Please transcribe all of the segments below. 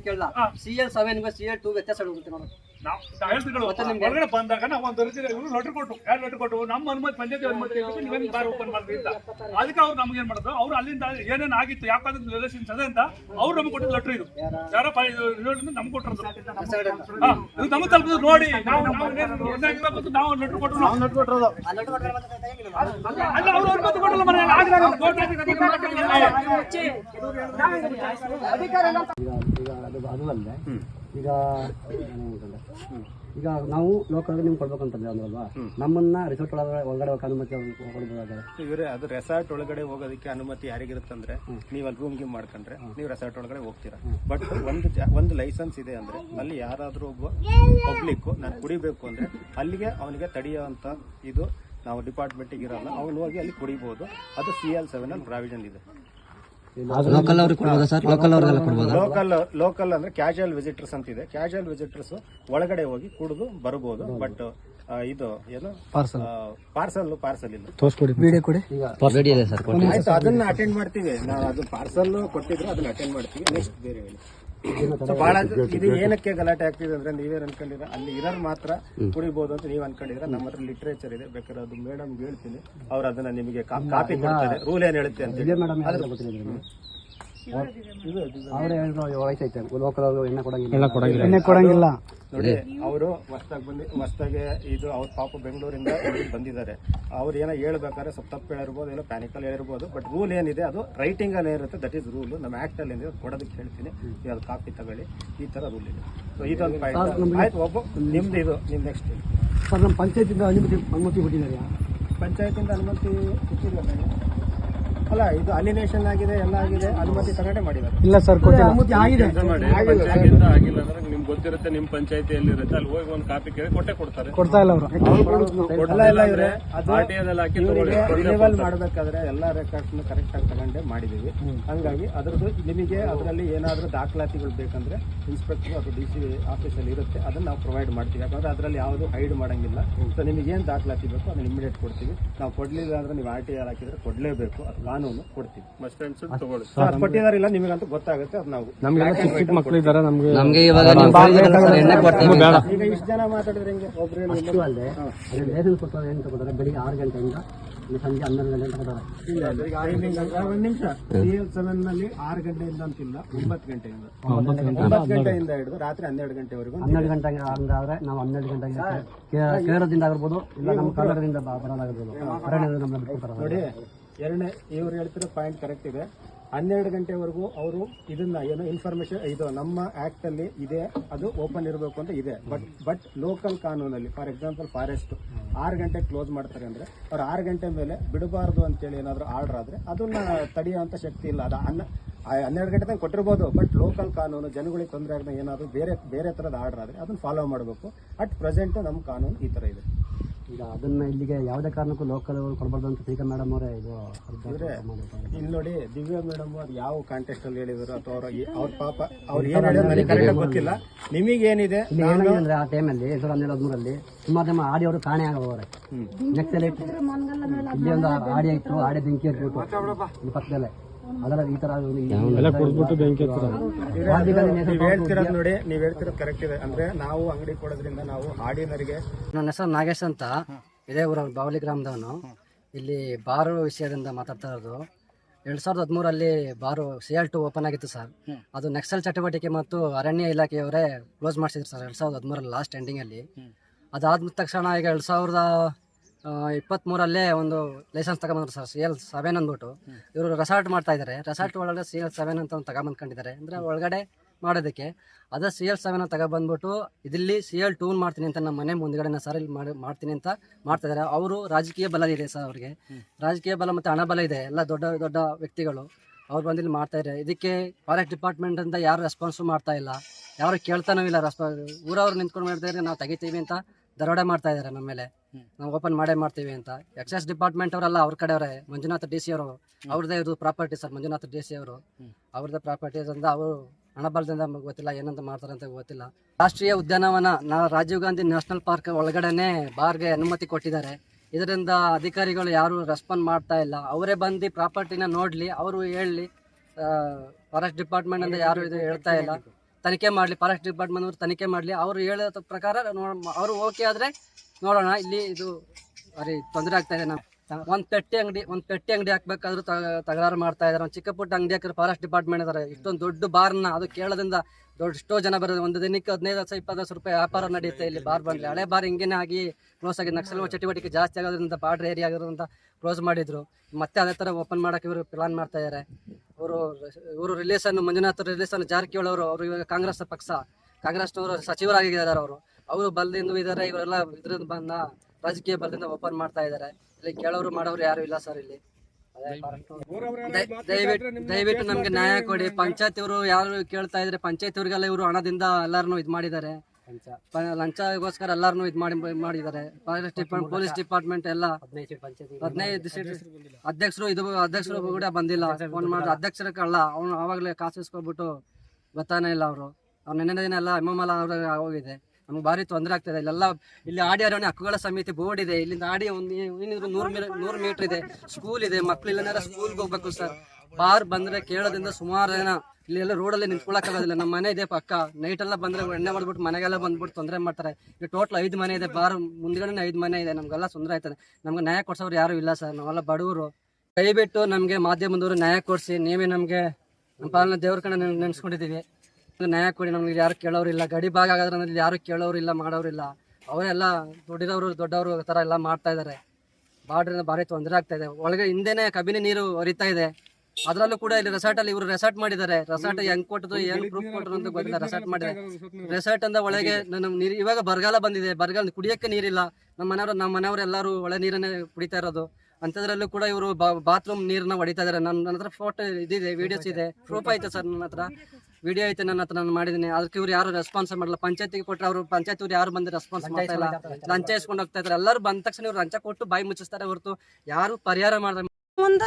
ಕೇಳಲ್ಲ. C L ಸೆವೆನ್ಗೂ C L two ವ್ಯತ್ಯಾಸ ಹೋಗುತ್ತೆ ನೋಡಿ. ನಾವು ನಾ ಹೇಳ್ತಿದ್ರು ಮತ್ತೆ ನಿಮ್ಗೆ- ಹೊರಗಡೆ ಬಂದಾಗ ನಾವು ಒಂದು ಅರ್ಜಿ ಇವ್ರು ಲೆಟರ್ ಕೊಟ್ಟು ಯಾರು ಲೆಟರ್ ಕೊಟ್ಟು ನಮ್ಮ ಅನುಮತಿ ಪಂಚಾಯತಿ ಅನುಮತಿ ನೀವೇನು ಬಾರ್ ಓಪನ್ ಮಾಡ್ರಿ ಅಂತ ಅದಕ್ಕೆ ಅವ್ರು ನಮ್ಗೆ ಏನ್ ಮಾಡಿದ್ರು ಅವ್ರು ಅಲ್ಲಿಂದ ಏನೇನು ಆಗಿತ್ತು ಯಾಕಂದ್ರೆ ರಿಲೇಷನ್ಸ್ ಅದೇ ಅಂತ ಅವ್ರು ನಮ್ಗೆ ಕೊಟ್ಟಿದ್ದು ಲೆಟರ್ ಇದು. ಯಾರೋ ನಮ್ಗೆ ಕೊಟ್ಟಿರೋದು. ನಮಗೆ ತಲುಪಿದ್ರು ನೋಡಿ. ನಾವು ನಾವು ಲೆಟರ್ ತೆಗಿಯಂಗಿಲ್ಲ. ಅಲ್ಲ ಅವ್ರು ಅನುಮತಿ ಕೊಡಲ್ಲ ಮನೆಯಲ್ಲಿ ನಮಗೆ ಈಗ ಅದು ಅದು ಅಲ್ಲದೆ ಈಗ ಈಗ ನಾವು ಲೋಕಲ್ ನಿಮ್ಗೆ ಕೊಡ್ಬೇಕಂತಂದ್ರೆ ಅಂದ್ರಲ್ವಾ? ನಮ್ಮನ್ನ ರಿಸೋರ್ಟ್ ಒಳಗಡೆ ಒಳಗಡೆ ಹೋಗಕ್ಕೆ ಅನುಮತಿ ಕೊಡ್ಬೋದಾದ್ರೆ ಇವ್ರೆ ಅದು ರೆಸಾರ್ಟ್ ಒಳಗಡೆ ಹೋಗೋದಕ್ಕೆ ಅನುಮತಿ ಯಾರಿಗಿರುತ್ತಂದ್ರೆ ನೀವು ಅಲ್ಲಿ ರೂಮ್ ಗಿಮ್ ಮಾಡ್ಕೊಂಡ್ರೆ ನೀವು ರೆಸಾರ್ಟ್ ಒಳಗಡೆ ಹೋಗ್ತೀರಾ. ಬಟ್ ಒಂದು ಒಂದು ಲೈಸೆನ್ಸ್ ಇದೆ ಅಂದ್ರೆ ಅಲ್ಲಿ ಯಾರಾದ್ರೂ ಒಬ್ಬ ಪಬ್ಲಿಕ್ ನಾನು ಕುಡಿಬೇಕು ಅಂದ್ರೆ ಅಲ್ಲಿಗೆ ಅವನಿಗೆ ತಡೆಯುವಂತ ಇದು ನಾವು ಡಿಪಾರ್ಟ್ಮೆಂಟಿಗೆ ಇರಲ್ಲ ಅವನು ಹೋಗಿ ಅಲ್ಲಿ ಕುಡಿಬಹುದು ಅದು ಸಿ ಎಲ್ ಸೆವೆನ್ ಅಲ್ಲಿ ಪ್ರಾವಿಷನ್ ಇದೆ. ಲೋಕಲ್ ಅವ್ರಿಗೆ ಕೊಡ್ಬೋದಾ ಸರ್? ಲೋಕಲ್ ಅವ್ರಿಗೆಲ್ಲ ಕೊಡ್ಬೋದಾ? ಲೋಕಲ್ ಲೋಕಲ್ ಅಂದ್ರೆ ಕ್ಯಾಶುವಲ್ ವಿಸಿಟರ್ಸ್ ಅಂತ ಇದೆ ಕ್ಯಾಶುವಲ್ ವಿಸಿಟರ್ಸ್ ಒಳಗಡೆ ಹೋಗಿ ಕುಡಿದು ಬರಬಹುದು ಬಟ್ ಇದು ಏನು? ಪಾರ್ಸಲ್ ಪಾರ್ಸಲ್ ಪಾರ್ಸಲ್ ಇಲ್ಲ. ವಿಡಿಯೋ ಕೊಡಿ. ಈಗ ರೆಡಿ ಇದೆ ಸರ್ ಕೊಡಿ. ಆಯ್ತು ಅದನ್ನ ಅಟೆಂಡ್ ಮಾಡ್ತೀವಿ. ನಾವು ಅದು ಪಾರ್ಸಲ್ ಕೊಟ್ಟಿದ್ರು ಅದನ್ನ ಅಟೆಂಡ್ ಮಾಡ್ತೀವಿ. ನೆಕ್ಸ್ಟ್ ಬೇರೆ ಹೇಳಿ. ಬಹಳ ಇದು ಏನಕ್ಕೆ ಗಲಾಟೆ ಆಗ್ತಿದೆ ಅಂದ್ರೆ ನೀವೇನ್ ಅನ್ಕೊಂಡಿರ ಅಲ್ಲಿ ಇರೋರು ಮಾತ್ರ ಕುಡಿಬಹುದು ಅಂತ ನೀವ್ ಅನ್ಕೊಂಡಿರ. ನಮ್ಮ ಹತ್ರ ಲಿಟ್ರೇಚರ್ ಇದೆ ಬೇಕಾದ್ರೆ ಅದು ಮೇಡಮ್ ಹೇಳ್ತೀನಿ. ಅವ್ರ ಅದನ್ನ ನಿಮಗೆ ಕಾಪಿ ಕೊಡ್ತಾರೆ. ರೂಲ್ ಏನ್ ಹೇಳುತ್ತೆ ಅಂತ ಅವರೇ ಹೇಳಿದ್ರು ವಯಸ್ಸೈತೆ ಲೋಕಲ್ ಅವರು ಎಣ್ಣೆ ಕೊಡಂಗಿಲ್ಲ. ಎಣ್ಣೆ ಕೊಡಂಗಿಲ್ಲ. ನೋಡಿ ಅವರು ಹೊಸ್ದಾಗಿ ಬಂದು ಹೊಸ್ದಾಗೆ ಇದು ಅವ್ರ ಪಾಪ ಬೆಂಗಳೂರಿಂದ ಇಲ್ಲಿಗೆ ಬಂದಿದ್ದಾರೆ. ಅವ್ರು ಏನೋ ಹೇಳ್ಬೇಕಾದ್ರೆ ಸ್ವಲ್ಪ ತಪ್ಪು ಹೇಳಿರ್ಬೋದು ಏನೋ ಪ್ಯಾನಿಕಲ್ ಹೇಳಿರ್ಬೋದು ಬಟ್ ರೂಲ್ ಏನಿದೆ ಅದು ರೈಟಿಂಗ್ ಅಲ್ಲಿ ಇರುತ್ತೆ. ದಟ್ ಈಸ್ ರೂಲ್ ನಮ್ಮ ಆಕ್ಟ್ ಅಲ್ಲಿ ಏನಿದೆ ಅದು ಕೊಡೋದಕ್ಕೆ ಹೇಳ್ತೀನಿ. ನೀವು ಅದು ಕಾಪಿ ತಗೊಳ್ಳಿ. ಈ ತರ ರೂಲ್ ಇದೆ. ಸೊ ಇದೊಂದು ಪಾಯಿಂಟ್ ಆಯ್ತು ಒಬ್ಬ ನಿಮ್ದು ಇದು ನಿಮ್ ನೆಕ್ಸ್ಟ್ ಸರ್ ನಮ್ಮ ಪಂಚಾಯತಿಂದ ಅನುಮತಿ ಅನುಮತಿ ಕೊಟ್ಟಿದ್ದಾರೆ ಪಂಚಾಯತಿಂದ ಅನುಮತಿ ಕೊಟ್ಟಿಲ್ಲ ಅಲ್ಲ ಇದು ಅಲಿನೇಷನ್ ಆಗಿದೆ ಎಲ್ಲ ಆಗಿದೆ ಅನುಮತಿ ತಗೊಂಡೆ ಮಾಡಿದ್ದಾರೆ. ಇಲ್ಲ ಸರ್ ಅನುಮತಿ ಆಗಿದೆ. ಪಂಚಾಯತಿಯಿಂದ ಆಗಿಲ್ಲ ಅಂದ್ರೆ ನಿಮ್ಗೆ ಗೊತ್ತಿರುತ್ತೆ ನಿಮ್ ಪಂಚಾಯತಿ ಎಲ್ಲಿರುತ್ತೆ ಅಲ್ಲಿ ಹೋಗಿ ಒಂದು ಕಾಪಿ ಕೇಳಿ ಕೊಟ್ಟೆ ಕೊಡ್ತಾರೆ. ಕೊಡ್ತಾ ಇಲ್ಲ ಅವರು. ಅಲ್ಲ ಇಲ್ಲ ಇವ್ರೆ ಹಾಕಿ ತಗೊಳ್ಳಿ. ರಿನಿವಲ್ ಮಾಡಬೇಕಾದ್ರೆ ಎಲ್ಲಾ ರೆಕಾರ್ಡ್ಸ್ ಕರೆಕ್ಟ್ ಆಗಿ ತಗೊಂಡೆ ಮಾಡಿದೀವಿ ಹಂಗಾಗಿ ಅದ್ರದ್ದು ನಿಮಗೆ ಅದರಲ್ಲಿ ಏನಾದ್ರೂ ದಾಖಲಾತಿಗಳು ಬೇಕಂದ್ರೆ ಇನ್ಸ್ಪೆಕ್ಟರ್ ಅಥವಾ ಡಿ ಸಿ ಆಫೀಸ್ ಅಲ್ಲಿ ಇರುತ್ತೆ. ಅದನ್ನ ನಾವು ಪ್ರೊವೈಡ್ ಮಾಡ್ತೀವಿ. ಯಾಕಂದ್ರೆ ಅದರಲ್ಲಿ ಯಾವುದು ಹೈಡ್ ಮಾಡಂಗಿಲ್ಲ. ಸೊ ನಿಮಗೆ ಏನ್ ದಾಖಲಾತಿ ಬೇಕು ಅದನ್ನ ಇಮಿಡಿಯೇಟ್ ಕೊಡ್ತೀವಿ. ನಾವು ಕೊಡ್ಲಿಲ್ಲ ಅಂದ್ರೆ ನೀವು ಆರ್ ಟಿ ಆರ್ ಹಾಕಿದ್ರೆ ಕೊಡ್ಲೇಬೇಕು. ಅದು ಕಾನೂನು ಕೊಡ್ತೀವಿ. ನಿಮಗಂತೂ ಗೊತ್ತಾಗುತ್ತೆ ಅದು ನಾವು. ಚಿಕ್ಕ ಚಿಕ್ಕ ಮಕ್ಕಳು ಇದ್ದಾರೆ ನಮಗೆ ನಮ್ಗೆ ಇವಾಗ ನೀವು ಎಣ್ಣೆ. ಈಗ ಇಷ್ಟು ಜನ ಮಾತಾಡಿದ್ರೆ ಹೆಂಗೆ? ಒಬ್ರು ಅಷ್ಟು ಅಲ್ಲದೆ ಏನು ಬೆಳಿಗ್ಗೆ ಆರು ಗಂಟೆಯಿಂದ ಸಂಜೆ ಹನ್ನೆರಡು ಗಂಟೆ ಒಂದ್ ನಿಮಿಷ. ಸಿ ಎಲ್ ಸೆವೆನ್ನಲ್ಲಿ ಆರು ಗಂಟೆಯಿಂದ ಅಂತಿಲ್ಲ ಒಂಬತ್ತು ಗಂಟೆಯಿಂದ. ಒಂಬತ್ತು ಗಂಟೆಯಿಂದ. ಹಿಡಿದು ರಾತ್ರಿ ಹನ್ನೆರಡು ಗಂಟೆವರೆಗೂ ಹನ್ನೆರಡು ಗಂಟೆಗೆ ಹಂಗಾದ್ರೆ ನಾವು ಹನ್ನೆರಡು ಗಂಟೆಗೆ ಕೇರಳದಿಂದ ಆಗಿರ್ಬೋದು ಇಲ್ಲ ನಮ್ಮ ಕರ್ನಾಟಕದಿಂದ ಬರೋದಾಗಿರ್ಬೋದು. ನೋಡಿ ಎರಡನೇ, ಇವ್ರು ಹೇಳ್ತಿರೋ ಪಾಯಿಂಟ್ ಕರೆಕ್ಟ್ ಇದೆ. ಹನ್ನೆರಡು ಗಂಟೆವರೆಗೂ ಅವರು ಇದನ್ನ ಏನೋ ಇನ್ಫಾರ್ಮೇಶನ್ ಇದು ನಮ್ಮ ಆಕ್ಟ್ ಅಲ್ಲಿ ಇದೆ, ಅದು ಓಪನ್ ಇರಬೇಕು ಅಂತ ಇದೆ. ಬಟ್ ಬಟ್ ಲೋಕಲ್ ಕಾನೂನಲ್ಲಿ ಫಾರ್ ಎಕ್ಸಾಂಪಲ್ ಫಾರೆಸ್ಟ್ ಆರು ಗಂಟೆ ಕ್ಲೋಸ್ ಮಾಡ್ತಾರೆ ಅಂದ್ರೆ, ಅವ್ರು ಆರು ಗಂಟೆ ಮೇಲೆ ಬಿಡಬಾರ್ದು ಅಂತೇಳಿ ಏನಾದ್ರು ಆರ್ಡರ್ ಆದ್ರೆ, ಅದನ್ನ ತಡೆಯುವಂತ ಶಕ್ತಿ ಇಲ್ಲ. ಅದು ಅನ್ನ ಹನ್ನೆರಡು ಗಂಟೆ ತನಕ ಕೊಟ್ಟಿರ್ಬೋದು ಬಟ್ ಲೋಕಲ್ ಕಾನೂನು, ಜನಗಳಿಗೆ ತೊಂದರೆ ಆಗದ ಏನಾದ್ರು ಬೇರೆ ಬೇರೆ ತರದ ಆರ್ಡರ್ ಆದ್ರೆ ಅದನ್ನ ಫಾಲೋ ಮಾಡಬೇಕು. ಅಟ್ ಪ್ರೆಸೆಂಟ್ ನಮ್ಮ ಕಾನೂನು ಈ ತರ ಇದೆ. ಈಗ ಅದನ್ನ ಇಲ್ಲಿಗೆ ಯಾವುದೇ ಕಾರಣಕ್ಕೂ ಲೋಕಲ್ ಕೊಡಬಾರ್ದು ಅಂತ ಸ್ಪೀಕರ್ ಮೇಡಮ್ ಅವರೇ ಇದು ಇಲ್ಲಿ ನೋಡಿ ದಿವ್ಯಾ ಮೇಡಮ್ ಅದು ಯಾವ ಕಾಂಟೆಸ್ಟ್ ಅಲ್ಲಿ ಹೇಳಿದ್ರು ಅಥವಾ ಅವ್ರ ಅವ್ರ ಪಾಪ ಅವ್ರು ಏನ್ ಹೇಳಿದ್ರು ನನಗೆ ಕರೆಕ್ಟ್ ಗೊತ್ತಿಲ್ಲ. ನಿಮಗೇನಿದೆ? ಏನಿದೆ ಆ ಟೈಮಲ್ಲಿ ಎರಡ್ ಸಾವಿರದ ಹನ್ನೆರಡು ಹದಿಮೂರಲ್ಲಿ ಸುಮಾರು ಜನ ಆಡಿ ಅವರು ಕಾಣೆ ಆಗೋರೆ ನೆಕ್ಸ್ಟ್ ಇಲ್ಲಿ ಒಂದು ಆಡಿ ಆಯ್ತು ಆಡಿ ಬೆಂಕಿ ಇಲ್ಲಿ ಪಕ್ಕದಲ್ಲೇ. ಅದರ ಈ ತರ ಬೆಂಕಿ ನೀವ್ ಹೇಳ್ತಿರೋದು ನೋಡಿ ನೀವ್ ಹೇಳ್ತಿರೋದು ಕರೆಕ್ಟ್ ಇದೆ. ಅಂದ್ರೆ ನಾವು ಅಂಗಡಿ ಕೊಡೋದ್ರಿಂದ ನಾವು ಹಾಡಿನರಿಗೆ ನನ್ನ ಹೆಸರು ನಾಗೇಶ್ ಅಂತ. ಇದೇ ಊರ ಬಾವಲಿ ಗ್ರಾಮದವನು. ಇಲ್ಲಿ ಬಾರು ವಿಷಯದಿಂದ ಮಾತಾಡ್ತಾ ಇರೋದು. ಎರಡ್ ಸಾವಿರದ ಹದಿಮೂರಲ್ಲಿ bar C L two open ಆಗಿತ್ತು ಸರ್. ಅದು ನಕ್ಸಲ್ ಚಟುವಟಿಕೆ ಮತ್ತು ಅರಣ್ಯ ಇಲಾಖೆಯವರೇ ಕ್ಲೋಸ್ ಮಾಡಿಸಿದ್ರು ಸರ್ ಎರಡ್ ಸಾವಿರದ ಹದಿಮೂರಲ್ಲಿ ಲಾಸ್ಟ್ ಎಂಡಿಂಗಲ್ಲಿ ಅದಾದ ತಕ್ಷಣ ಈಗ ಎರಡ್ ಸಾವಿರದ ಇಪ್ಪತ್ತ್ಮೂರಲ್ಲೇ ಒಂದು ಲೈಸೆನ್ಸ್ ತಗೊಂಬಂದ್ರು ಸರ್ ಸಿ ಎಲ್ ಸೆವೆನ್ ಅಂದ್ಬಿಟ್ಟು. ಇವರು ರೆಸಾರ್ಟ್ ಮಾಡ್ತಾ ಇದ್ದಾರೆ ರೆಸಾರ್ಟ್ ಒಳಗಡೆ ಸಿ ಎಲ್ ಸೆವೆನ್ ಅಂತ ಒಂದು ತಗೊಂಬಂದ್ಕೊಂಡಿದ್ದಾರೆ ಅಂದರೆ ಒಳಗಡೆ ಮಾಡೋದಕ್ಕೆ ಅದೇ ಸಿ ಎಲ್ ಸೆವೆನ್ ತಗೊಬಂದ್ಬಿಟ್ಟು ಇದಿಲ್ಲಿ ಸಿ ಎಲ್ ಟೂನ್ ಮಾಡ್ತೀನಿ ಅಂತ ನಮ್ಮ ಮನೆ ಮುಂದ್ಗಡೆನ ಸರ್ ಇಲ್ಲಿ ಮಾಡಿ, ಮಾಡ್ತೀನಿ ಅಂತ ಮಾಡ್ತಾ ಇದ್ದಾರೆ ಅವರು ರಾಜಕೀಯ ಬಲ ಇದೆ ಸರ್ ಅವ್ರಿಗೆ. ರಾಜಕೀಯ ಬಲ ಮತ್ತು ಹಣ ಬಲ ಇದೆ. ಎಲ್ಲ ದೊಡ್ಡ ದೊಡ್ಡ ವ್ಯಕ್ತಿಗಳು ಅವ್ರು ಬಂದಿಲ್ಲಿ ಮಾಡ್ತಾ ಇದ್ದಾರೆ ಇದಕ್ಕೆ ಫಾರೆಸ್ಟ್ ಡಿಪಾರ್ಟ್ಮೆಂಟ್ ಅಂತ ಯಾರು ರೆಸ್ಪಾನ್ಸು ಮಾಡ್ತಾ ಇಲ್ಲ. ಯಾರು ಕೇಳ್ತಾನೂ ಇಲ್ಲ ರೆಸ್ಪಾ ಊರವ್ರು ನಿಂತ್ಕೊಂಡು ಮಾಡ್ತಾ ನಾವು ತೆಗಿತೀವಿ ಅಂತ ದರೋಡೆ ಮಾಡ್ತಾ ಇದ್ದಾರೆ ನಮ್ಮ ಮೇಲೆ. ನಾವು ಓಪನ್ ಮಾಡೇ ಮಾಡ್ತೀವಿ ಅಂತ. ಎಕ್ಸೈಸ್ ಡಿಪಾರ್ಟ್ಮೆಂಟ್ ಅವರೆಲ್ಲ ಅವ್ರ ಕಡೆ ಅವರೇ ಮಂಜುನಾಥ್ ಡಿ ಸಿ ಅವರು. ಅವ್ರದ್ದೇ ಇದು property sir Manjunath D C ಅವರು. ಅವ್ರದ್ದೇ ಪ್ರಾಪರ್ಟಿ ಅಂತ ಅವರು ಹಣಬಲದಿಂದ ನಮ್ಗೆ ಗೊತ್ತಿಲ್ಲ ಏನಂತ ಮಾಡ್ತಾರೆ ಅಂತ ಗೊತ್ತಿಲ್ಲ. ರಾಷ್ಟ್ರೀಯ ಉದ್ಯಾನವನ ನಾ ರಾಜೀವ್ ಗಾಂಧಿ ನ್ಯಾಷನಲ್ ಪಾರ್ಕ್ ಒಳಗಡೆನೆ ಬಾರ್ಗೆ ಅನುಮತಿ ಕೊಟ್ಟಿದ್ದಾರೆ. ಇದರಿಂದ ಅಧಿಕಾರಿಗಳು ಯಾರು ರೆಸ್ಪಾಂಡ್ ಮಾಡ್ತಾ ಇಲ್ಲ. ಅವರೇ ಬಂದು ಪ್ರಾಪರ್ಟಿನ ನೋಡ್ಲಿ ಅವರು ಹೇಳಲಿ ಫಾರೆಸ್ಟ್ ಡಿಪಾರ್ಟ್ಮೆಂಟ್ ಅಂತ ಯಾರು ಇದು ಹೇಳ್ತಾ ಇಲ್ಲ. ತನಿಖೆ ಮಾಡಲಿ ಫಾರೆಸ್ಟ್ ಡಿಪಾರ್ಟ್ಮೆಂಟ್ ಅವರು ತನಿಖೆ ಮಾಡಲಿ. ಅವರು ಹೇಳೋ ಪ್ರಕಾರ ಅವರು ಓಕೆ ಆದರೆ ನೋಡೋಣ, ಇಲ್ಲಿ ಇದು ಅರಿ ತೊಂದರೆ ಆಗ್ತಾ ಇದೆ ನಾವು ಒಂದು ಪೆಟ್ಟಿ ಅಂಗಡಿ, ಒಂದು ಪೆಟ್ಟಿ ಅಂಗಡಿ ಹಾಕ್ಬೇಕಾದ್ರೂ ತಗರಾರು ಮಾಡ್ತಾ ಇದ್ದಾರೆ ಒಂದು ಚಿಕ್ಕ ಪುಟ್ಟ ಅಂಗಡಿ ಹಾಕಿದ್ರೆ ಫಾರೆಸ್ಟ್ ಡಿಪಾರ್ಟ್ಮೆಂಟ್ ಇದ್ದಾರೆ ಇಷ್ಟೊಂದು ದೊಡ್ಡ ಬಾರ್ನ, ಅದು ಕೇಳೋದ್ರಿಂದ ದೊಡ್ಡ ಎಷ್ಟೋ ಜನ ಬರೋದು. ಒಂದು ದಿನಕ್ಕೆ ಹದಿನೈದು ಲಕ್ಷ ಇಪ್ಪತ್ತು ಲಕ್ಷ ರೂಪಾಯಿ ವ್ಯಾಪಾರ ನಡೆಯುತ್ತೆ ಇಲ್ಲಿ ಬಾರ್ ಬಂದರೆ ಹಳೆ ಬಾರ್ ಹಿಂಗೇನೆ ಆಗಿ ಕ್ಲೋಸ್ ಆಗಿ ನಕ್ಸಲ್ ಚಟುವಟಿಕೆ ಜಾಸ್ತಿ ಆಗೋದ್ರಿಂದ, ಬಾರ್ಡರ್ ಏರಿಯಾ ಆಗಿರೋದ್ರಿಂದ ಕ್ಲೋಸ್ ಮಾಡಿದ್ರು. ಮತ್ತೆ ಅದೇ ಥರ ಓಪನ್ ಮಾಡೋಕೆ ಇವರು ಪ್ಲಾನ್ ಮಾಡ್ತಾ ಇದ್ದಾರೆ ಅವರು ಇವರು ರಿಲೇಷನ್ ಮಂಜುನಾಥ್ ರಿಲೇಷನ್ ಜಾರಕಿಹೊಳಿ ಅವರು ಅವರು ಇವಾಗ ಕಾಂಗ್ರೆಸ್ ಪಕ್ಷ. ಕಾಂಗ್ರೆಸ್ನವರು ಸಚಿವರಾಗಿದ್ದಾರೆ ಅವರು. ಅವರು ಬಲದಿಂದ ಇದ್ದಾರೆ ಇವರೆಲ್ಲ ಇದ್ರಿಂದ ಬಂದ ರಾಜಕೀಯ ಬಲದಿಂದ ಓಪನ್ ಮಾಡ್ತಾ ಇದ್ದಾರೆ. ಇಲ್ಲಿ ಕೇಳೋರು ಮಾಡೋರು ಯಾರು ಇಲ್ಲ ಸರ್ ಇಲ್ಲಿ. ದಯವಿಟ್ಟು ದಯವಿಟ್ಟು ನಮ್ಗೆ ನ್ಯಾಯ ಕೊಡಿ. ಪಂಚಾಯತ್ ಇವರು ಯಾರು ಕೇಳ್ತಾ ಇದ್ರೆ ಪಂಚಾಯತ್ ಇವರಿಗೆಲ್ಲ ಇವರು ಹಣದಿಂದ ಎಲ್ಲಾರನು ಇದು ಮಾಡಿದ್ದಾರೆ. ಲಂಚಗೋಸ್ಕರ ಎಲ್ಲಾರನು ಇದು ಮಾಡಿ ಮಾಡಿದ್ದಾರೆ. ಪೊಲೀಸ್ ಡಿಪಾರ್ಟ್ಮೆಂಟ್ ಎಲ್ಲ ಹದಿನೈದು ಅಧ್ಯಕ್ಷರು ಇದು ಅಧ್ಯಕ್ಷರು ಕೂಡ ಬಂದಿಲ್ಲ. ಫೋನ್ ಮಾಡಿ ಅಧ್ಯಕ್ಷರ ಕಳ್ಳ ಅವನು ಅವಾಗಲೇ ಕಾಸು ಇಸ್ಕೊಬಿಟ್ಟು ಗೊತ್ತಾನೆ ಇಲ್ಲ ಅವರು. ಅವ್ರು ನಿನ್ನೆ ದಿನ ಎಲ್ಲ ಎಂ ಎಂ ಅವ್ರಿಗೆ ಆಗೋಗಿದೆ ನಮ್ಗೆ ಭಾರಿ ತೊಂದರೆ ಆಗ್ತದೆ. ಇಲ್ಲೆಲ್ಲ ಇಲ್ಲಿ ಆಡಿ ಅರಣ್ಯ ಹಕ್ಕುಗಳ ಸಮಿತಿ ಬೋರ್ಡ್ ಇದೆ. ಇಲ್ಲಿಂದ ಆಡಿ ಒಂದು ಏನಿದ್ರು ನೂರು ಮೀಟರ್ ನೂರು ಮೀಟರ್ ಇದೆ. ಸ್ಕೂಲ್ ಇದೆ. ಮಕ್ಳು ಇಲ್ಲಂದ್ರೆ ಸ್ಕೂಲ್ಗೆ ಹೋಗ್ಬೇಕು ಸರ್ ಬಾರ್ ಬಂದ್ರೆ ಕೇಳೋದ್ರಿಂದ ಸುಮಾರು ಜನ ಇಲ್ಲಿ ಎಲ್ಲ ರೋಡಲ್ಲಿ ನಿಂತ್ಕೊಳ್ಳೋಕ್ಕಾಗೋದಿಲ್ಲ ನಮ್ಮ ಮನೆ ಇದೆ ಪಕ್ಕ. ನೈಟ್ ಬಂದರೆ ಎಣ್ಣೆ ಮಾಡ್ಬಿಟ್ಟು ಮನೆಗೆಲ್ಲ ಬಂದ್ಬಿಟ್ಟು ತೊಂದರೆ ಮಾಡ್ತಾರೆ. ಈಗ ಟೋಟಲ್ ಐದು ಮನೆ ಇದೆ. ಬಾರ್ ಮುಂದ್ಗಡೆ ಐದು ಮನೆ ಇದೆ. ನಮಗೆಲ್ಲ ತೊಂದರೆ ಆಯ್ತದೆ ನಮ್ಗೆ ನ್ಯಾಯ ಕೊಡ್ಸೋರು ಯಾರು ಇಲ್ಲ ಸರ್ ನಾವೆಲ್ಲ ಬಡವರು. ದಯವಿಟ್ಟು ನಮಗೆ ಮಾಧ್ಯಮದವರು ನ್ಯಾಯ ಕೊಡಿಸಿ. ನೀವೇ ನಮಗೆ ನಮ್ಮ ಪಾಲನ ದೇವ್ರ ಕಡೆ ನೆನ್- ನೆನ್ಸ್ಕೊಂಡಿದ್ದೀವಿ. ನ್ಯಾಯ ಕೊಡಿ, ನಮ್ಗೆ ಯಾರು ಕೇಳೋರಿಲ್ಲ ಗಡಿ ಭಾಗ ಆಗೋದ್ರಿಂದ ಇಲ್ಲಿ ಯಾರು ಕೇಳೋರಿಲ್ಲ ಮಾಡೋರಿಲ್ಲ ಅವರೆಲ್ಲ ದೊಡ್ಡದವರು, ದೊಡ್ಡವರು ಥರ ಎಲ್ಲ ಮಾಡ್ತಾ ಇದ್ದಾರೆ. ಬಾರ್ಡ್ರಿಂದ ಭಾರಿ ತೊಂದರೆ ಆಗ್ತಾ ಇದೆ. ಒಳಗೆ ಹಿಂದೆನೆ ಕಬಿನಿ ನೀರು ಹರಿತಾ ಇದೆ. ಅದರಲ್ಲೂ ಕೂಡ ಇಲ್ಲಿ ರೆಸಾರ್ಟ್ ಅಲ್ಲಿ ಇವರು ರೆಸಾರ್ಟ್ ಮಾಡಿದ್ದಾರೆ. ರೆಸಾರ್ಟ್ ಹೆಂಗ್ ಕೊಟ್ಟರು ಏನ್ ಪ್ರೂಫ್ ಕೊಟ್ಟರು ಅಂತ ಗೊತ್ತಿಲ್ಲ. ರೆಸಾರ್ಟ್ ಮಾಡಿದ್ದಾರೆ ರೆಸಾರ್ಟ್ ಅಂದ ಒಳಗೆ ನೀರು, ಇವಾಗ ಬರಗಾಲ ಬಂದಿದೆ. ಬರಗಾಲ ಕುಡಿಯಕ್ಕೆ ನೀರಿಲ್ಲ. ನಮ್ಮ ಮನೆಯವರು ನಮ್ಮ ಮನೆಯವರು ಎಲ್ಲರೂ ಒಳ್ಳೆ ನೀರನ್ನೇ ಕುಡಿತಾ ಇರೋದು. ಅಂಥದ್ರಲ್ಲೂ ಕೂಡ ಇವರು ಬಾತ್ರೂಮ್ ನೀರನ್ನ ಹೊಡಿತಾ ನನ್ನ ನನ್ನ ಹತ್ರ ಫೋಟೋ ಇದಿದೆ ವಿಡಿಯೋಸ್ ಇದೆ. ಪ್ರೂಫ್ ಐತೆ ಸರ್ ನನ್ನ ಹತ್ರ? ವಿಡಿಯೋ ಐತೆ ನನ್ನ ಹತ್ರ ನಾನು ಮಾಡಿದ್ದೀನಿ. ಅದಕ್ಕೆ ಇವ್ರು ಯಾರು ರೆಸ್ಪಾನ್ಸ್ ಮಾಡಲ್ಲ ಪಂಚಾಯತಿಗೆ ಕೊಟ್ಟರೆ ಅವರು ಪಂಚಾಯತ್ ಇವ್ರು ಯಾರು ಬಂದು ರೆಸ್ಪಾನ್ಸ್ ಮಾಡ್ತಾ ಇಲ್ಲ. ಲಂಚ ಇಸ್ಕೊಂಡು ಹೋಗ್ತಾ ಇದ್ದಾರೆ ಎಲ್ಲರೂ ಬಂದ ತಕ್ಷಣ ಇವ್ರು ಲಂಚ ಕೊಟ್ಟು ಬಾಯಿ ಮುಚ್ಚಿಸ್ತಾರೆ ಹೊರತು. ಯಾರು ಪರಿಹಾರ ಮಾಡ್ತಾರೆ ಒಂದು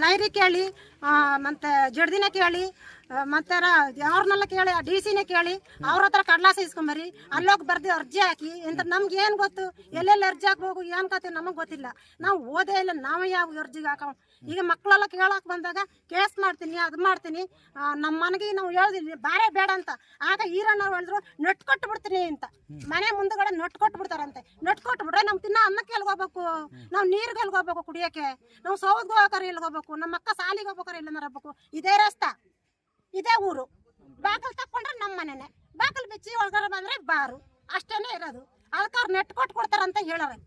ಲೈರಿ ಕೇಳಿ ಆ, ಮತ್ತೆ ಜಡ್ದಿನ ಕೇಳಿ ಮತ್ತೆ ಅವ್ರನ್ನೆಲ್ಲ ಕೇಳಿ ಡಿ ಸಿನೇ ಕೇಳಿ, ಅವ್ರ ಹತ್ರ ಕಡ್ಲಾಸ ಇಸ್ಕೊಂಬರಿ, ಅಲ್ಲೋಗಿ ಬರ್ದು ಅರ್ಜಿ ಹಾಕಿ ಅಂತ ನಮ್ಗೆ ಏನು ಗೊತ್ತು? ಎಲ್ಲೆಲ್ಲಿ ಅರ್ಜಿ ಹಾಕ್ಬೇಕು, ಏನು ಕತೆ ನಮಗೆ ಗೊತ್ತಿಲ್ಲ. ನಾವು ಓದೇ ಇಲ್ಲ, ನಾವು ಯಾವ ಅರ್ಜಿಗೆ ಹಾಕೋ ಈಗ ಮಕ್ಕಳೆಲ್ಲ ಕೇಳಕ್ ಬಂದಾಗ, ಕೇಸ್ ಮಾಡ್ತೀನಿ, ಅದು ಮಾಡ್ತೀನಿ. ನಮ್ಮ ಮನೆಗೆ ನಾವು ಹೇಳ್ದಿಲ್ಲ ಬಾರೇ ಬೇಡ ಅಂತ. ಆಗ ಈರಣ್ಣ ಹೇಳಿದ್ರು ನೆಟ್ ಕೊಟ್ಟು ಬಿಡ್ತೀನಿ ಅಂತ. ಮನೆ ಮುಂದಗಡೆ ನೆಟ್ ಕೊಟ್ಟು ಬಿಡ್ತಾರಂತೆ ನೆಟ್ ಕೊಟ್ಟು ಬಿಡ್ರೆ ನಮ್ ತಿನ್ನ ಅನ್ನಕ್ಕೆ ಎಲ್ಲಿ ಹೋಗ್ಬೇಕು ನಾವು ನೀರಿಗೆ ಎಲ್ಲಿ ಹೋಗ್ಬೇಕು ಕುಡಿಯಕ್ಕೆ? ನಾವು ಸೌದ್ಗೆ ಹೋಗಾರ ಎಲ್ಲಿ ಹೋಗ್ಬೇಕು ನಮ್ಮ ಅಕ್ಕ ಸಾಲಿಗೆ ಹೋಗ್ಬೇಕಾರೆ ಇಲ್ಲ ಹೋಗ್ಬೇಕು ಇದೇ ರಸ್ತಾ. ಇದೇ ಊರು. ಬಾಕಲ್ ತಕೊಂಡ್ರೆ ನಮ್ಮ ಮನೆನೆ. ಬಾಕಲ್ ಬಿಚ್ಚಿ ಒಳಗಡೆ ಬಂದ್ರೆ ಬಾರು. ಅಷ್ಟೇನೆ ಇರೋದು. ಅದಕ್ಕೆ ಅವ್ರು ನೆಟ್ ಕೊಟ್ಟು ಕೊಡ್ತಾರಂತ ಹೇಳೋರೆ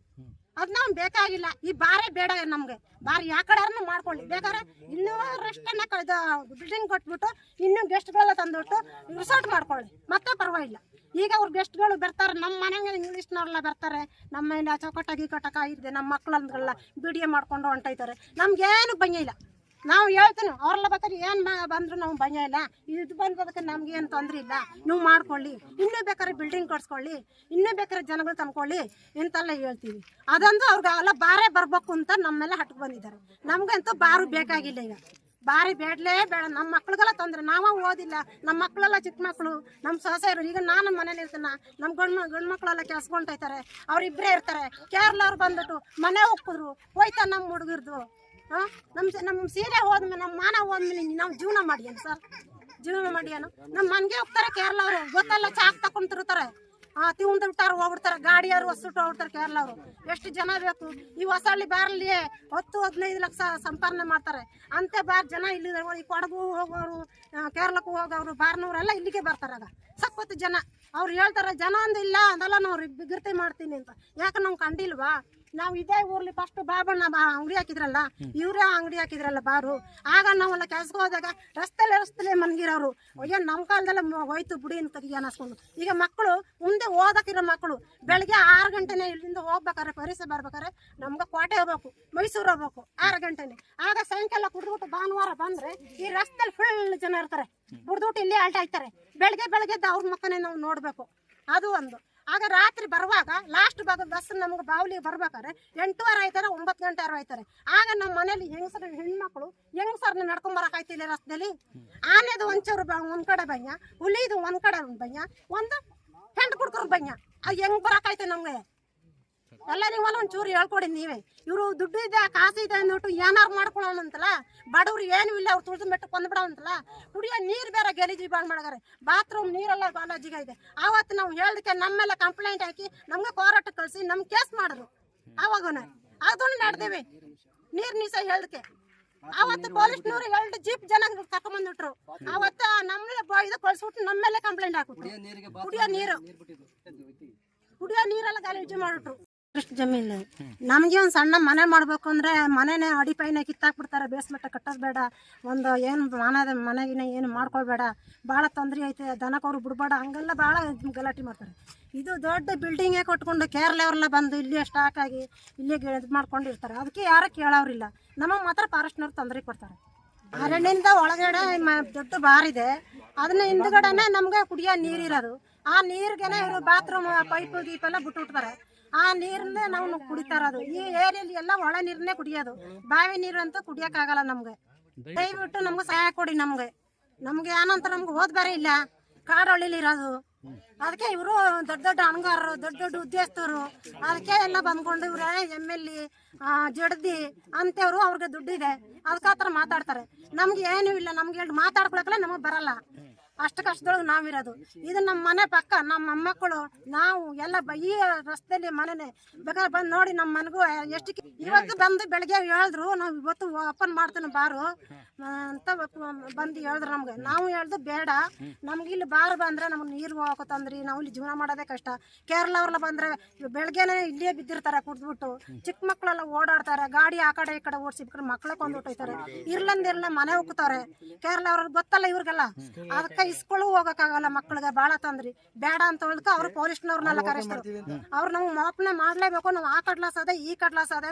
ಅದ್ ನಾವ್ ಬೇಕಾಗಿಲ್ಲ. ಈ ಬಾರೇ ಬೇಡ ನಮ್ಗೆ. ಬಾರಿ ಯಾ ಕಡೆ ಮಾಡ್ಕೊಳ್ಳಿ. ಬೇಕಾದ್ರೆ ಇನ್ನೂ ರೆಸ್ಟನ್ನ ಕಳೆದ ಬಿಲ್ಡಿಂಗ್ ಕೊಟ್ಬಿಟ್ಟು ಇನ್ನೂ ಗೆಸ್ಟ್ಗಳೆಲ್ಲ ತಂದ್ಬಿಟ್ಟು ರಿಸಾರ್ಟ್ ಮಾಡ್ಕೊಳ್ಳಿ. ಮತ್ತೆ ಪರವಾಗಿಲ್ಲ. ಈಗ ಅವ್ರ ಗೆಸ್ಟ್ಗಳು ಬರ್ತಾರೆ. ನಮ್ಮ ಮನೆಗೆ ಇಂಗ್ಲೀಷ್ನವ್ರೆಲ್ಲ ಬರ್ತಾರೆ. ನಮ್ಮ ಮನೆಯ ಚೌಕಟ್ಟ ಗೀಕಟಕ ಇದೆ. ನಮ್ಮ ಮಕ್ಕಳನ್ನೆಲ್ಲ ಬಿಡಿಯೆ ಮಾಡ್ಕೊಂಡು ಹೊಂಟೈತಾರೆ ನಮ್ಗೇನು ಇಲ್ಲ. ನಾವು ಹೇಳ್ತೀನಿ, ಅವ್ರೆಲ್ಲ ಬೇಕಾದ್ರೆ ಏನು ಬಂದ್ರು ನಾವು ಭಯ ಇಲ್ಲ. ಇದು ಬಂದದಕ್ಕೆ ನಮ್ಗೆ ಏನು ತೊಂದರೆ ಇಲ್ಲ. ನೀವು ಮಾಡ್ಕೊಳ್ಳಿ. ಇನ್ನೂ ಬೇಕಾದ್ರೆ ಬಿಲ್ಡಿಂಗ್ ಕಟ್ಸ್ಕೊಳ್ಳಿ ಇನ್ನೂ ಬೇಕಾದ್ರೆ ಜನಗಳು ತಂದ್ಕೊಳ್ಳಿ ಇಂತೆಲ್ಲ ಹೇಳ್ತೀವಿ. ಅದಂದು ಅವ್ರಿಗೆ ಅಲ್ಲ ಬಾರೇ ಬರ್ಬೇಕು ಅಂತ ನಮ್ಮೆಲ್ಲ ಹಟ್ಗೆ ಬಂದಿದ್ದಾರೆ. ನಮ್ಗಂತೂ ಬಾರು ಬೇಕಾಗಿಲ್ಲ ಈಗ. ಬಾರಿ ಬೇಡಲೇ ಬೇಡ. ನಮ್ಮ ಮಕ್ಳಿಗೆಲ್ಲ ತೊಂದರೆ. ನಾವ ಓದಿಲ್ಲ. ನಮ್ಮ ಮಕ್ಕಳೆಲ್ಲ ಚಿಕ್ಕ ಮಕ್ಕಳು ನಮ್ಮ ಸೊಸೆಯರು. ಈಗ ನಾನು ಮನೇಲಿ ಇರ್ತಾನ. ನಮ್ಮ ಗಂಡು ಗಂಡು ಮಕ್ಕಳೆಲ್ಲ ಕೆಲ್ಸ್ಕೊಂತೈತಾರೆ ಅವ್ರಿಬ್ರೇ ಇರ್ತಾರೆ. ಕೇರಳ ಬಂದ್ಬಿಟ್ಟು ಮನೆ ಹೋಗ್ತಿದ್ರು ಹೋಯ್ತಾ ನಮ್ಮ ಹುಡುಗರ್ದು. ಹಾಂ ನಮ್ಮ ನಮ್ಮ ಸೀರೆ ಹೋದ್ಮೇಲೆ ನಮ್ಮ ಮಾನ ಹೋದ್ಮೇಲೆ ನಾವು ಜೀವನ ಮಾಡಿಯನ್ ಸರ್? ಜೀವನ ಮಾಡ್ಯಾನ? ನಮ್ಮ ಮನೆಗೆ ಹೋಗ್ತಾರೆ ಕೇರಳ ಅವರು. ಗೊತ್ತಲ್ಲ ಚಾಕ್ ತಕೊಂತಿರ್ತಾರೆ. ಆ ತಿಂದು ಬಿಟ್ಟಾರ, ಹೋಗ್ಬಿಡ್ತಾರೆ. ಗಾಡಿಯವರು ಹೊಸ್ಬಿಟ್ಟು ಹೋಗ್ಬಿಡ್ತಾರೆ ಕೇರಳ ಅವರು. ಎಷ್ಟು ಜನ ಬೇಕು? ಈ ಹೊಸಳ್ಳಿ ಬಾರಲ್ಲಿ ಹತ್ತು, ಹದಿನೈದು ಲಕ್ಷ ಸಂಪಾದನೆ ಮಾಡ್ತಾರೆ. ಅಂತೆ ಬಾರ್ ಜನ ಇಲ್ಲಿ ಈ ಕೊಡಗು ಹೋಗೋರು ಕೇರಳಕ್ಕೆ ಹೋಗೋರು, ಬಾರ್ನವರೆಲ್ಲ ಇಲ್ಲಿಗೆ ಬರ್ತಾರೆ ಆಗ. ಸಖತ್ತು ಜನ. ಅವ್ರು ಹೇಳ್ತಾರೆ, ಜನ ಒಂದು ಇಲ್ಲ ಅದೆಲ್ಲ ನಾವು ಗಿರ್ತಿ ಮಾಡ್ತೀನಿ ಅಂತ. ಯಾಕೆ ನಾವು ಕಂಡಿಲ್ವಾ? ನಾವು ಇದೇ ಊರ್ಲಿ ಫಸ್ಟ್ ಬಾಬಣ್ಣ ಬಾ ಅಂಗಡಿ ಹಾಕಿದ್ರಲ್ಲ ಇವರೇ ಅಂಗಡಿ ಹಾಕಿದ್ರಲ್ಲ ಬಾರು. ಆಗ ನಾವೆಲ್ಲ ಕೆಲ್ಸಕ್ಕೆ ಹೋದಾಗ ರಸ್ತೆಲೆ ರಸ್ತೆಲೆ ಮನ್ಗಿರೋರು. ಅಯ್ಯೋ ನಮ್ಮ ಕಾಲದಲ್ಲ ಹೋಯ್ತು ಬಿಡಿ ಅಂತ ಅನ್ನಿಸ್ಕೊಂಡು ಈಗ ಮಕ್ಕಳು ಮುಂದೆ ಓದಕ್ಕಿರೋ ಮಕ್ಕಳು ಬೆಳಗ್ಗೆ ಆರು ಗಂಟೆನೇ ಇಲ್ಲಿಂದ ಹೋಗ್ಬೇಕಾರೆ ಪರೀಕ್ಷೆ ಬರ್ಬೇಕಾರೆ ನಮ್ಗೆ ಕೋಟೆ ಹೋಗ್ಬೇಕು ಮೈಸೂರು ಹೋಗ್ಬೇಕು ಆರು ಗಂಟೆನೆ. ಆಗ ಸಾಯಂಕಾಲ ಕುಡಿದ್ಬಿಟ್ಟು ಭಾನುವಾರ ಬಂದ್ರೆ ಈ ರಸ್ತೆಲಿ ಫುಲ್ ಜನ ಇರ್ತಾರೆ. ಕುಡಿದ್ಬಿಟ್ಟು ಇಲ್ಲೇ ಅಲ್ಟಾಯ್ತಾರೆ ಬೆಳಗ್ಗೆ ಬೆಳಗ್ಗೆ ಅವ್ರ ಮಕ್ಕನೇ ನಾವು ನೋಡಬೇಕು. ಅದು ಒಂದು. ಆಗ ರಾತ್ರಿ ಬರುವಾಗ ಲಾಸ್ಟ್ ಭಾಗ ಬಸ್ ನಮ್ಗೆ ಬಾವಲಿಗೆ ಬರ್ಬೇಕಾದ್ರೆ ಎಂಟೂವರೆ ಆಯ್ತಾರೆ, ಒಂಬತ್ತು ಗಂಟೆ ಆರು ಆಯ್ತಾರೆ. ಆಗ ನಮ್ಮ ಮನೇಲಿ ಹೆಂಗಸರು, ಹೆಣ್ಮಕ್ಳು ಹೆಂಗಸರ್ನ ನಡ್ಕೊಂಡ್ ಆಯ್ತಿಲ್ಲ ರಸ್ತೆಯಲ್ಲಿ ಆನೆದು ಒಂಚೂರು ಒಂದ್ ಕಡೆ ಬಯ್ಯ, ಹುಲಿದು ಒಂದ್ ಕಡೆ ಬಯ್ಯ, ಒಂದು ಹೆಂಡ್ ಕುಡ್ಕರ್ ಬಯ್ಯ. ಅದು ಹೆಂಗ್ ಬರಕಾಯ್ತು ನಮ್ಗೆ? ಎಲ್ಲ ನೀವು ಒಂದೊಂದು ಚೂರು ಹೇಳ್ಕೊಡಿ ನೀವೇ. ಇವರು ದುಡ್ಡು ಇದೆ ಕಾಸು ಇದೆ ಅಂದ್ಬಿಟ್ಟು ಏನಾರು ಮಾಡ್ಕೊಳ್ಳೋಣ ಅಂತಲ್ಲ ಬಡವ್ರು ಏನು ಇಲ್ಲ ಅವ್ರು ತುಳಿದು ಮೆಟ್ಟು ಕೊಂದ್ಬಿಡೋ ಅಂತಲ್ಲ ಕುಡಿಯೋ ನೀರು ಬೇರೆ ಗಲೀಜು ಬಾಳ್ ಮಾಡಾರೆ ಬಾತ್ರೂಮ್ ನೀರೆಲ್ಲ ಬಾಲಾಜಿಗ ಇದೆ. ಆವತ್ತು ನಾವು ಹೇಳ್ದಕ್ಕೆ ನಮ್ಮೆಲ್ಲ ಕಂಪ್ಲೇಂಟ್ ಹಾಕಿ ನಮ್ಗೆ ಕೋರಾಟ ಕಳಿಸಿ ನಮ್ಮ ಕೇಸ್ ಮಾಡಿದ್ರು. ಆವಾಗನ. ಅದನ್ನು ನಡೆದೇವಿ. ನೀರು ನೀಸ ಹೇಳ್ದಕ್ಕೆ. ಅವತ್ತು ಪೊಲೀಸ್ನವ್ರು ಎರಡು ಜೀಪ್ ಜನ ಕರ್ಕೊಂಡ್ಬಂದ್ಬಿಟ್ರು ಅವತ್ತ ನಮ್ಮ ಇದು ಕಳ್ಸ್ಬಿಟ್ಟು ನಮ್ಮ ಮೇಲೆ ಕಂಪ್ಲೇಂಟ್ ಹಾಕಿಬಿಟ್ರು. ಕುಡಿಯೋ ನೀರು. ಕುಡಿಯೋ ನೀರೆಲ್ಲ ಗಲೀಜು ಮಾಡ್ಬಿಟ್ರು. ಇಷ್ಟು ಜಮೀನು ನಮಗೆ ಒಂದು ಸಣ್ಣ ಮನೆ ಮಾಡಬೇಕು ಅಂದ್ರೆ ಮನೆನೇ ಅಡಿಪೈನ ಕಿತ್ತಾಕ್ಬಿಡ್ತಾರೆ ಬೇಸ್ಮೆಟ್ಟ ಕಟ್ಟೋದು ಬೇಡ. ಒಂದು ಏನು ಮನದ ಮನೆಗಿನ ಏನು ಮಾಡ್ಕೊಳ್ಬೇಡ. ಭಾಳ ತೊಂದರೆ ಐತೆ ದನಕವ್ರು ಬಿಡ್ಬೇಡ. ಹಂಗೆಲ್ಲ ಭಾಳ ಗಲಾಟೆ ಮಾಡ್ತಾರೆ. ಇದು ದೊಡ್ಡ ಬಿಲ್ಡಿಂಗೇ ಕೊಟ್ಕೊಂಡು ಕೇರಳವ್ರೆಲ್ಲ ಬಂದು ಇಲ್ಲಿ ಸ್ಟಾಕ್ ಆಗಿ ಇಲ್ಲಿ ಇದು ಮಾಡ್ಕೊಂಡಿರ್ತಾರೆ. ಅದಕ್ಕೆ ಯಾರು ಕೇಳೋರಿಲ್ಲ ನಮಗೆ ಮಾತ್ರ ಫಾರೆಸ್ಟ್ನವ್ರು ತೊಂದರೆ ಕೊಡ್ತಾರೆ. ಅರಣ್ಯದಿಂದ ಒಳಗಡೆ ದೊಡ್ಡ ಬಾರಿದೆ ಅದನ್ನ ಹಿಂದ್ಗಡೆನೆ ನಮ್ಗೆ ಕುಡಿಯೋ ನೀರಿರೋದು ಆ ನೀರ್ಗೆನೆ ಇವರು ಬಾತ್ರೂಮ್ ಪೈಪ್ ಎಲ್ಲ ಬಿಟ್ಬಿಡ್ತಾರೆ ಆ ನೀರನ್ನೇ ನಾವು ಕುಡಿತಾರದು ಈ ಏರಿಯಲ್ಲಿ ಎಲ್ಲ ಒಳ ನೀರನ್ನೇ ಕುಡಿಯೋದು. ಬಾವಿ ನೀರು ಅಂತೂ ಕುಡಿಯೋಕ್ಕಾಗಲ್ಲ ನಮ್ಗೆ. ದಯವಿಟ್ಟು ನಮ್ಗೆ ಸಹಾಯ ಕೊಡಿ ನಮ್ಗೆ. ನಮ್ಗೆ ಏನಂತ ನಮ್ಗೆ ಓದ್ ಬೇರೆ ಇಲ್ಲ. ಕಾಡಹಳ್ಳಿಲಿ ಇರೋದು. ಅದಕ್ಕೆ ಇವರು ದೊಡ್ಡ ದೊಡ್ಡ ಅಣಗಾರರು ದೊಡ್ಡ ದೊಡ್ಡ ಉದ್ಯೋಗಸ್ಥರು, ಅದಕ್ಕೆ ಎಲ್ಲ ಬಂದ್ಕೊಂಡು ಇವ್ರೆ ಎಂ ಎಲ್ ಎ ಜಡ್ದಿ ಅಂತೇವ್ರು ಅವ್ರಿಗೆ ದುಡ್ಡಿದೆ. ಅದಕ್ಕೆ ಆ ಥರ ಮಾತಾಡ್ತಾರೆ. ನಮ್ಗೆ ಏನೂ ಇಲ್ಲ. ನಮ್ಗೆ ಎರಡು ಮಾತಾಡ್ಕೊಳಕಲ್ಲ ನಮಗೆ ಬರಲ್ಲ. ಅಷ್ಟು ಕಷ್ಟದೊಳಗೆ ನಾವಿರೋದು. ಇದು ನಮ್ಮ ಮನೆ ಪಕ್ಕ, ನಮ್ಮ ಮೊಮ್ಮಕ್ಕಳು, ನಾವು ಎಲ್ಲ ಈ ರಸ್ತೆಯಲ್ಲಿ ಮನೆನೇ. ಬೇಕಾದ್ರೆ ಬಂದು ನೋಡಿ ನಮ್ಮ ಮನೆಗೂ ಎಷ್ಟು ಇವತ್ತು ಬಂದು ಬೆಳಗ್ಗೆ ಹೇಳಿದ್ರು, ನಾವು ಇವತ್ತು ಓಪನ್ ಮಾಡ್ತೇನೆ ಬಾರು. ಅಂತ ಬಂದು ಹೇಳಿದ್ರು ನಮ್ಗೆ. ನಾವು ಹೇಳ್ದು ಬೇಡ. ನಮ್ಗೆ ಇಲ್ಲಿ ಬಾರು ಬಂದ್ರೆ ನಮ್ಗೆ ನೀರು ಹೋಗಕತ್ತಂದ್ರಿ ನಾವು ಇಲ್ಲಿ ಜೀವನ ಮಾಡೋದೇ ಕಷ್ಟ. ಕೇರಳ ಅವ್ರಲ್ಲ ಬಂದ್ರೆ ಬೆಳಗ್ಗೆನೆ ಇಲ್ಲೇ ಬಿದ್ದಿರ್ತಾರೆ ಕುಡ್ದ್ಬಿಟ್ಟು. ಚಿಕ್ಕ ಮಕ್ಕಳೆಲ್ಲ ಓಡಾಡ್ತಾರೆ, ಗಾಡಿ ಆ ಕಡೆ ಈ ಕಡೆ ಓಡಿಸಿ ಮಕ್ಕಳೇ ಕೊಂಡ್ಬಿಟ್ಟೈತಾರೆ ಇರ್ಲಂದಿರ್ಲ ಮನೆ ಹೋಗ್ತಾರೆ ಕೇರಳ ಅವ್ರಿಗೆ ಗೊತ್ತಲ್ಲ ಇವ್ರಿಗೆಲ್ಲ. ಅದಕ್ಕೆ ಇಸ್ಕೊಳ್ಳು ಹೋಗಕ್ಕಾಗಲ್ಲ ಮಕ್ಕಳಿಗೆ ಭಾಳ ತೊಂದ್ರಿ. ಬೇಡ ಅಂತ ಹೇಳಿದ್ಕೆ ಅವ್ರು ಪೊಲೀಸ್ನವ್ರನ್ನೆಲ್ಲ ಕರೆಸ್ತಾರೆ. ಅವ್ರು ನಮ್ಗೆ ಮಾಪನೆ ಮಾಡ್ಲೇಬೇಕು ನಾವು ಆ ಕಡ್ಲಾಸ್ ಅದೇ ಈ ಕಡ್ಲಾಸ್ ಅದೇ ಅಂತ